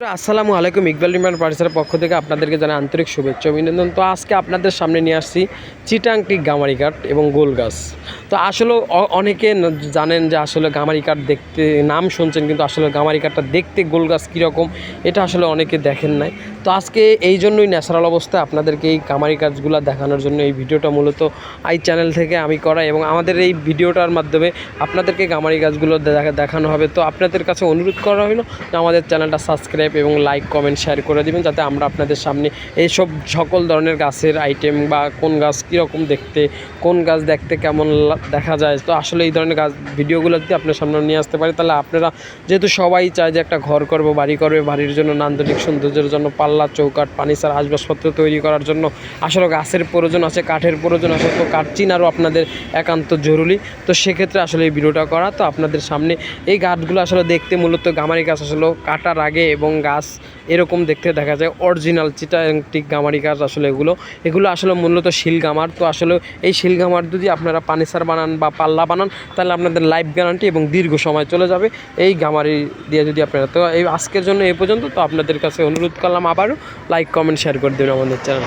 আসসালামু আলাইকুম। ইকবাল রিমান পার্সের পক্ষ থেকে আপনাদেরকে জানাই আন্তরিক শুভেচ্ছা অভিনন্দন। তো আজকে আপনাদের সামনে নিয়ে আসছি চিটাংটি গামারি কাঠ এবং গোল গাছ। তো আসলে অনেকে জানেন যে আসলে গামারি কাঠ দেখতে নাম শুনছেন, কিন্তু আসলে গামারি কাঠটা দেখতে গোল গাছ কীরকম, এটা আসলে অনেকে দেখেন নাই। তো আজকে এই জন্যই ন্যাচারাল অবস্থায় আপনাদেরকে এই কামারি কাঠগুলো দেখানোর জন্য এই ভিডিওটা মূলত আই চ্যানেল থেকে আমি করা এবং আমাদের এই ভিডিওটার মাধ্যমে আপনাদেরকে কামারি দেখা, দেখানো হবে। তো আপনাদের কাছে অনুরোধ করা হলো যে আমাদের চ্যানেলটা সাবস্ক্রাইব এবং লাইক, কমেন্ট, শেয়ার করে দিবেন যাতে আমরা আপনাদের সামনে এইসব সকল ধরনের গাছের আইটেম বা কোন গাছ কীরকম দেখতে, কোন গাছ দেখতে কেমন দেখা যায়। তো আসলে এই ধরনের গাছ, ভিডিওগুলো যদি আপনার সামনে নিয়ে আসতে পারি, তাহলে আপনারা যেহেতু সবাই চায় যে একটা ঘর করব, বাড়ি করবে, বাড়ির জন্য নান্দনিক সৌন্দর্যের জন্য পাল্লা চৌকাঠ ফার্নিচার আসবাবপত্র তৈরি করার জন্য আসলে গাছের প্রয়োজন আছে, কাঠের প্রয়োজন আছে, তো কাঠ চিনারও আপনাদের একান্ত জরুরি। তো সেক্ষেত্রে আসলে এই ভিডিওটা করা, তো আপনাদের সামনে এই গাছগুলো আসলে দেখতে মূলত গামারি গাছ আসলে কাটার আগে এবং গাছ এরকম দেখতে দেখা যায়, অরিজিনাল চিটাংটিক গামারি গাছ আসলে এগুলো। এগুলো আসলে মূলত শিল গামার, তো আসলে এই শিল গামার যদি আপনারা পানিসার বানান বা পাল্লা বানান, তাহলে আপনাদের লাইফ গ্যারান্টি এবং দীর্ঘ সময় চলে যাবে। এই গামারি দিয়ে যদি আপনারা, তো এই আজকের জন্য এই পর্যন্ত, তো আপনাদের কাছে অনুরোধ করলাম আবারও লাইক কমেন্ট শেয়ার করে দেবেন আমাদের চ্যানেল